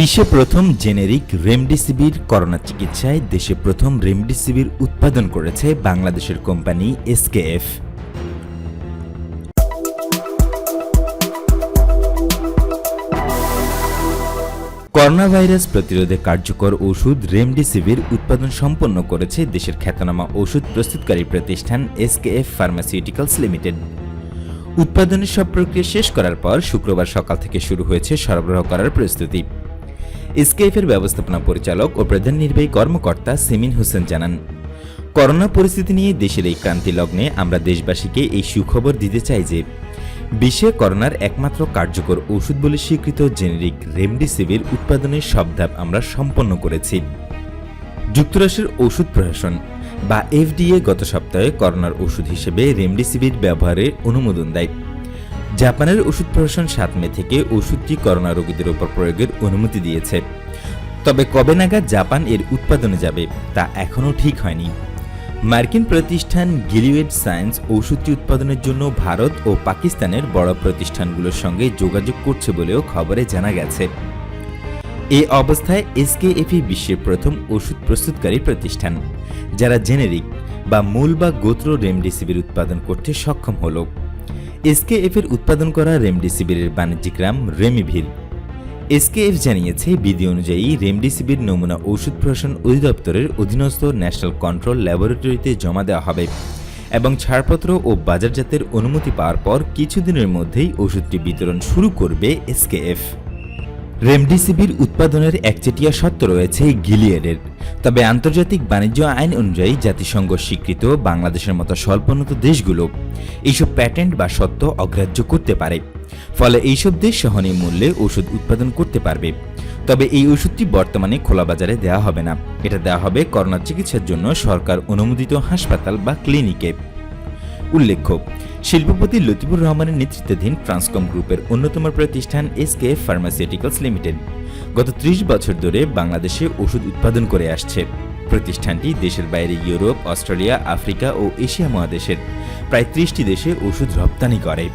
বিশ্বে প্রথম generic remdesivir corona চিকিৎসায় দেশে প্রথম রেমডেসিভির উৎপাদন করেছে বাংলাদেশের কোম্পানি এসকেএফ। করোনা ভাইরাস প্রতিরোধে কার্যকর ওষুধ রেমডেসিভির উৎপাদন সম্পন্ন করেছে দেশের খ্যাতনামা ওষুধ প্রস্তুতকারী প্রতিষ্ঠান এসকেএফ ফার্মাসিউটিক্যালস লিমিটেড উৎপাদনের সব প্রক্রিয়া শেষ করার পর শুক্রবার সকাল থেকে শুরু হয়েছে সরবরাহ করার প্রস্তুতি। এসকেএফের ব্যবস্থাপনা পরিচালক ও প্রধান নির্বাহী কর্মকর্তা সিমিন হোসেন জানান, করোনা পরিস্থিতি নিয়ে দেশের এই ক্রান্তি লগ্নে আমরা দেশবাসীকে এই সুখবর দিতে চাই যে, বিশ্বে করোনার একমাত্র কার্যকর ওষুধ বলে স্বীকৃত জেনেরিক রেমডেসিভির উৎপাদনের সব ধাপ আমরা সম্পন্ন করেছি। যুক্তরাষ্ট্রের ওষুধ প্রশাসন বা এফডিএ গত সপ্তাহে করোনার ওষুধ হিসেবে রেমডেসিভির ব্যবহারের অনুমোদন দেয়। জাপানের ওষুধ প্রশাসন সাত মে থেকে ওষুধটি করোনা রোগীদের উপর প্রয়োগের অনুমতি দিয়েছে। তবে কবে নাগাদ জাপান এর উৎপাদনে যাবে, তা এখনও ঠিক হয়নি। মার্কিন প্রতিষ্ঠান গিলিওয়েড সায়েন্স ওষুধটি উৎপাদনের জন্য ভারত ও পাকিস্তানের বড় প্রতিষ্ঠানগুলোর সঙ্গে যোগাযোগ করছে বলেও খবরে জানা গেছে। এ অবস্থায় এসকেএফি বিশ্বের প্রথম ওষুধ প্রস্তুতকারী প্রতিষ্ঠান, যারা জেনেরিক বা মূল বা গোত্র রেমডেসিভির উৎপাদন করতে সক্ষম হল। এসকেএফ এর উৎপাদন করা রেমডেসিভিরের বাণিজ্যিক নাম রেমিভির এসকেএফ জানিয়েছে, বিধি অনুযায়ী রেমডেসিভির নমুনা ওষুধ প্রশাসন অধিদপ্তরের অধীনস্থ ন্যাশনাল কন্ট্রোল ল্যাবরেটরিতে জমা দেওয়া হবে এবং ছাড়পত্র ও বাজারজাতের অনুমতি পাওয়ার পর কিছুদিনের মধ্যেই ওষুধটি বিতরণ শুরু করবে এসকেএফ রেমডেসিভির উৎপাদনের একচেটিয়া সত্ত্ব রয়েছে গিলিয়েডের। তবে আন্তর্জাতিক বাণিজ্য আইন অনুযায়ী জাতিসংঘ স্বীকৃত বাংলাদেশের মতো স্বল্পোন্নত দেশগুলো এইসব প্যাটেন্ট বা সত্ত্ব অগ্রাহ্য করতে পারে। ফলে এইসব দেশ সহনীয় মূল্যে ওষুধ উৎপাদন করতে পারবে। তবে এই ওষুধটি বর্তমানে খোলা বাজারে দেওয়া হবে না। এটা দেওয়া হবে করোনা চিকিৎসার জন্য সরকার অনুমোদিত হাসপাতাল বা ক্লিনিকে। উল্লেখ্য শিল্পপতি লতিফুর রহমানের নেতৃত্বাধীন ট্রান্সকম গ্রুপের অন্যতম প্রতিষ্ঠান এসকে ফার্মাসিউটিক্যালস লিমিটেড গত ত্রিশ বছর ধরে বাংলাদেশে ওষুধ উৎপাদন করে আসছে। প্রতিষ্ঠানটি দেশের বাইরে ইউরোপ, অস্ট্রেলিয়া, আফ্রিকা ও এশিয়া মহাদেশের। প্রায় ত্রিশটি দেশে ওষুধ রপ্তানি করে।